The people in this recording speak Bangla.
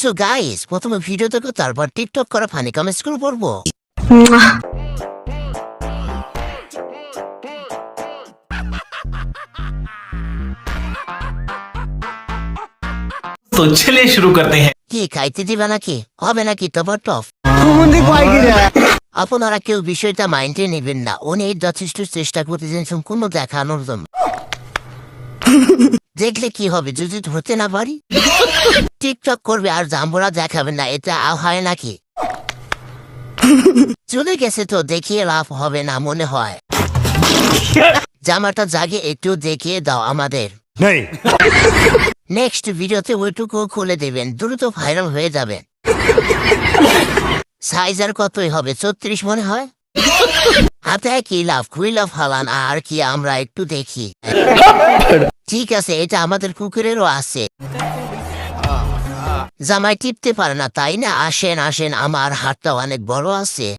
সো গাইস প্রথমে ভিডিও দেখো তারপর টিকটক করা ফানি কমেন্টসগুলো পড়ব। তো চলে শুরু করতে হ্যাঁ। কি খাইতে দিবে নাকি? হবে নাকি তোমার টফ আপনারা কেউ বিষয়টা মাইন্ডে নেবেন না। উনি যথেষ্ট চেষ্টা করতেছেন সম্পূর্ণ দেখানোর জন্য। দেখলে কি হবে যদি ধরতে না পারি? টিকটক করবে আর জাম্বুরা দেখাবেন না এটা আ হয় নাকি? চলে গেছে তো দেখিয়ে লাভ হবে না মনে হয়। জামাটা জাগে একটু দেখিয়ে দাও আমাদের। নেক্সট ভিডিওতে ওইটুকু খুলে দেবেন দ্রুত ভাইরাল হয়ে যাবেন। সাইজ আর কতই হবে ছত্রিশ মনে হয়? হাতে কি লাভ খুই লাভ হালান আর কি আমরা একটু দেখি। ঠিক আছে এটা আমাদের কুকুরেরও আছে। জামাই টিপতে পারে না তাই না? আসেন আসেন আমার হাতটা অনেক বড় আছে।